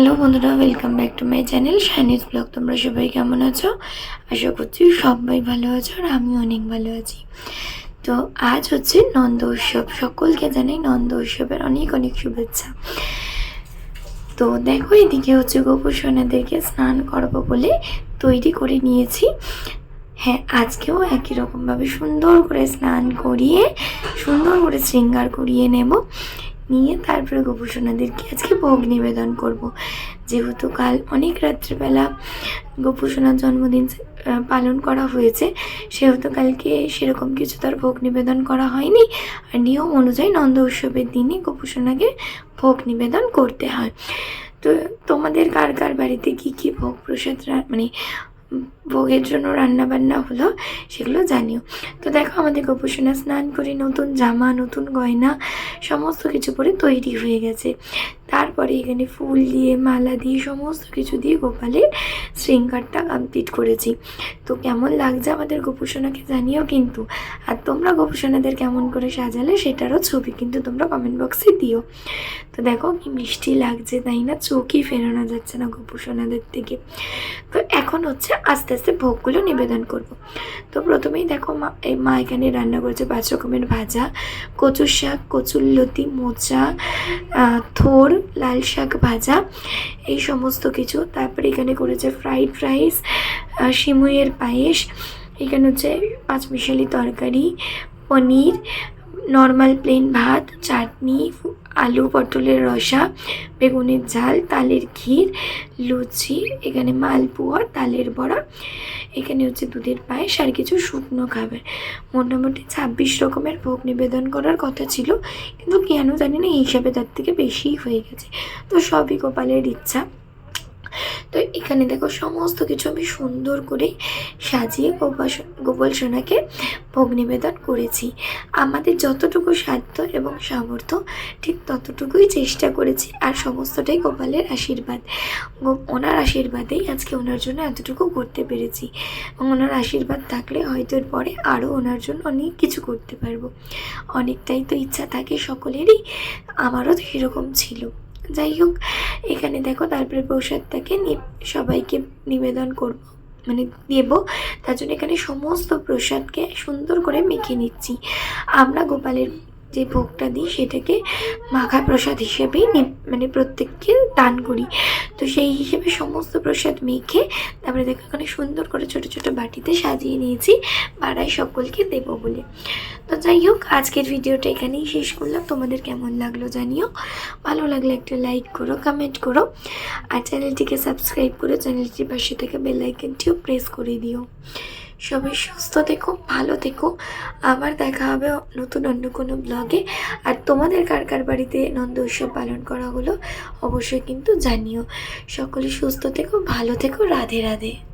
Hello বন্ধুরা welcome back to my channel শাইনিজ blog তোমরা সবাই কেমন আছো? আশা করছি সবাই ভালো আছো আর আমি অনেক ভালো আছি। তো আজ হচ্ছে নন্দ উৎসব, সকলকে জানাই নন্দ উৎসবের অনেক অনেক শুভেচ্ছা। তো দেখো, এদিকে হচ্ছে গোপুর সোনাদেরকে স্নান করাবো বলে তৈরি করে নিয়েছি। হ্যাঁ আজকেও একই রকমভাবে সুন্দর করে স্নান করিয়ে, সুন্দর করে শৃঙ্গার করিয়ে নেব। নিয়ে তারপরে গোপুসোনাদেরকে আজকে ভোগ নিবেদন করব। যেহেতু কাল অনেক রাত্রিবেলা গোপুসোনার জন্মদিন পালন করা হয়েছে, সেহেতু কালকে সেরকম কিছু তার ভোগ নিবেদন করা হয়নি। আর নিয়ম অনুযায়ী নন্দ উৎসবের দিনই গোপুসোনাকে ভোগ নিবেদন করতে হয়। তো তোমাদের কার কার বাড়িতে কী কী ভোগ প্রসাদ মানে ভোগের জন্য রান্নাবান্না হলো, সেগুলো জানিও। তো দেখো, আমাদের গোপুসোনা স্নান করে নতুন জামা, নতুন গয়না, সমস্ত কিছু পরে তৈরি হয়ে গেছে। তারপরে এখানে ফুল দিয়ে মালা দিয়ে সমস্ত কিছু দিয়ে গোপালের শৃঙ্গারটা কমপ্লিট করেছি। তো কেমন লাগছে আমাদের গোপুসোনাকে জানিও কিন্তু। আর তোমরা গোপুসোনাদের কেমন করে সাজালে সেটারও ছবি কিন্তু তোমরা কমেন্ট বক্সে দিও। তো দেখো কি মিষ্টি লাগছে তাই না? চোখই ফেরানো যাচ্ছে না গোপুসোনাদের থেকে। তো এখন হচ্ছে আস্তে আস্তে ভোগগুলো নিবেদন করব। তো প্রথমেই দেখো মা এই মা এখানে রান্না করেছে পাঁচ রকমের ভাজা। কচুর শাক কচুরলতি মোচা আহ, থোর লাল শাক ভাজা, এই সমস্ত কিছু। তারপরে এখানে করেছে ফ্রাইড রাইস সিমুইয়ের পায়েস, এখানে হচ্ছে পাঁচমিশালি তরকারি, পনির নর্মাল প্লেন ভাত, চাটনি আলু, পটলের রসা, বেগুনের ঝাল, তালের ক্ষীর, লুচি, এখানে মালপোয়া, তালের বড়া, এখানে হচ্ছে দুধের পায়েস আর কিছু শুকনো খাবার। মোটামুটি ছাব্বিশ রকমের ভোগ নিবেদন করার কথা ছিল, কিন্তু কেন জানি না এই হিসাবে তার থেকে বেশিই হয়ে গেছে। তো সবই গোপালের ইচ্ছা। তো এখানে দেখো সমস্ত কিছু আমি সুন্দর করে সাজিয়ে গোপাল গোপাল সোনাকে ভোগ নিবেদন করেছি। আমাদের যতটুকু সাধ্য এবং সামর্থ্য, ঠিক ততটুকুই চেষ্টা করেছি আর সমস্তটাই গোপালের আশীর্বাদ। ওনার আশীর্বাদেই আজকে ওনার জন্য এতটুকু করতে পেরেছি। ওনার আশীর্বাদ থাকলে হয়তো পরে আরও ওনার জন্য অনেক কিছু করতে পারব। অনেকটাই তো ইচ্ছা থাকে সকলেরই, আমারও সেরকম ছিল। যাই হোক, এখানে দেখো তারপরে প্রসাদটাকে সবাইকে নিবেদন করব মানে দেব। তার জন্য এখানে সমস্ত প্রসাদকে সুন্দর করে মেখে নিচ্ছি। আমরা গোপালের যে ভোগটা দিই সেটাকে মাখা প্রসাদ হিসেবেই মানে প্রত্যেককে দান করি। তো সেই হিসেবে সমস্ত প্রসাদ মেখে তারপরে দেখো এখানে সুন্দর করে ছোট ছোট বাটিতে সাজিয়ে নিয়েছি পাড়ায় সকলকে দেবো বলে। তো যাই হোক, আজকের ভিডিওটা এখানেই শেষ করলাম। তোমাদের কেমন লাগল জানিও। ভালো লাগলে একটা লাইক করো কমেন্ট করো। আর চ্যানেলটিকে সাবস্ক্রাইব করে চ্যানেলটির পাশে থেকে বেল আইকনটিও প্রেস করে দিও। সবাই সুস্থ থেকো, ভালো থেকো। আবার দেখা হবে নতুন অন্য কোনো ব্লগে আর তোমাদের কার কার বাড়িতে নন্দ উৎসব পালন করা হলো, অবশ্যই কিন্তু জানিও। সকলে সুস্থ থেকো, ভালো থেকো, রাধে রাধে।